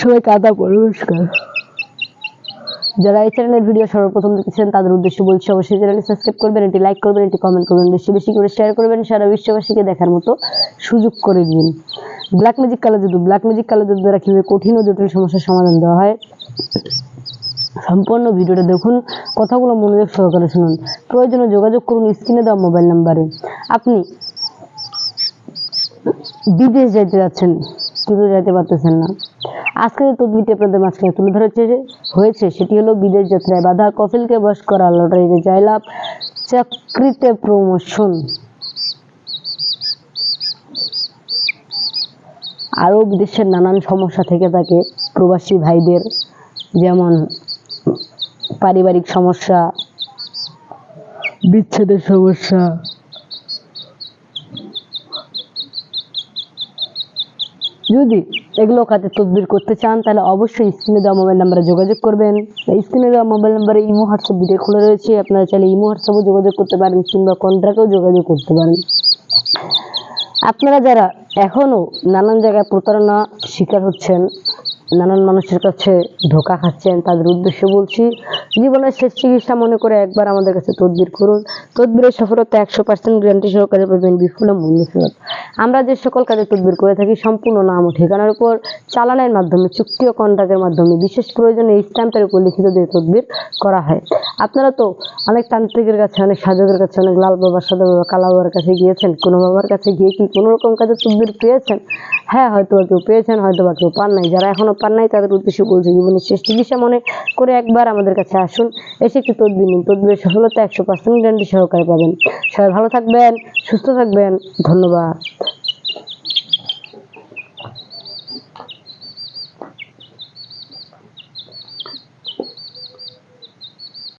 সবাইকে আদাব নমস্কার যারা এই চ্যানেলের ভিডিও সর্বপ্রথম দেখেছেন, তাদের উদ্দেশ্যে বলছি অবশ্যই চ্যানেলটি সাবস্ক্রাইব করবেন এটি লাইক করবেন এটি কমেন্ট করবেন, বেশি বেশি করে শেয়ার করবেন, সারা বিশ্ববাসীকে দেখার মতো সুযোগ করে দিন। ব্ল্যাক ম্যাজিক কালো জাদু ব্ল্যাক ম্যাজিক কালো জাদু দ্বারা কীভাবে কঠিন ও জটিল সমস্যার সমাধান দেওয়া হয়, সম্পূর্ণ ভিডিওটা দেখুন, কথাগুলো মনোযোগ সহকারে শুনুন, প্রয়োজনে যোগাযোগ করুন স্ক্রিনে দেওয়া মোবাইল নাম্বারে আপনি বিদেশ যাইতে যাচ্ছেন কিন্তু যাইতে পারতেছেন না। আজকে যে তদবিরটি আপনাদের মাঝখানে তুলে ধরেছে হয়েছে, সেটি হলো বিদেশ যাত্রায় বাধা, কফিলকে বস করা, লটারিতে জয়লাভ, চাকরিতে প্রমোশন আরও বিদেশের নানান সমস্যা থেকে থাকে প্রবাসী ভাইদের, যেমন পারিবারিক সমস্যা, বিচ্ছেদের সমস্যা যদি এগুলো খাতে তদবির করতে চান, তাহলে অবশ্যই স্ক্রিনে দেওয়া মোবাইল নাম্বারে যোগাযোগ করবেন। স্ক্রিনে দেওয়া মোবাইল নাম্বারে ইমো হোয়াটসঅ্যাপ ভিডিও খুলে রয়েছে। আপনারা চাইলে ইমো হোয়াটসঅ্যাপও যোগাযোগ করতে পারেন, কিংবা কন্ট্রাক্টেও যোগাযোগ করতে পারেন। আপনারা যারা এখনও নানান জায়গায় প্রতারণা শিকার হচ্ছেন, নানান মানুষের কাছে ধোকা খাচ্ছেন। তাদের উদ্দেশ্যে বলছি, জীবনের শেষ চিকিৎসা মনে করে একবার আমাদের কাছে তদবির করুন। তদবিরের সফলতা একশো পার্সেন্ট গ্যারান্টি সহকারে পাবেন বিফল মূল্য ফেরত। আমরা যে সকল কাজে তদবির করে থাকি, সম্পূর্ণ নাম ও ঠিকানার উপর চালানের মাধ্যমে, চুক্তি ও কন্ট্রাক্টের মাধ্যমে, বিশেষ প্রয়োজনে স্ট্যাম্পের উপর লিখিত দিয়ে তদবির করা হয়। আপনারা তো অনেক তান্ত্রিকের কাছে, অনেক সাধকের কাছে, অনেক লাল বাবা, সাদা বাবা, কালা বাবার কাছে গিয়েছেন, কোনো বাবার কাছে গিয়ে কি কোনো রকম কাজে তদবির পেয়েছেন? হ্যাঁ হয়তো কেউ পেয়েছেন, হয়তো বা কেউ পান নাই। যারা এখনও পান নাই, তাদের উদ্দেশ্যে বলছে, জীবনের শেষ চিকিৎসা মনে করে একবার আমাদের কাছে আসুন, এসে একটি তদবির নিন। তদবিরের সফলতা একশো পার্সেন্ট গ্যারান্টি সহকারে পাবেন। সবাই ভালো থাকবেন, সুস্থ থাকবেন। ধন্যবাদ।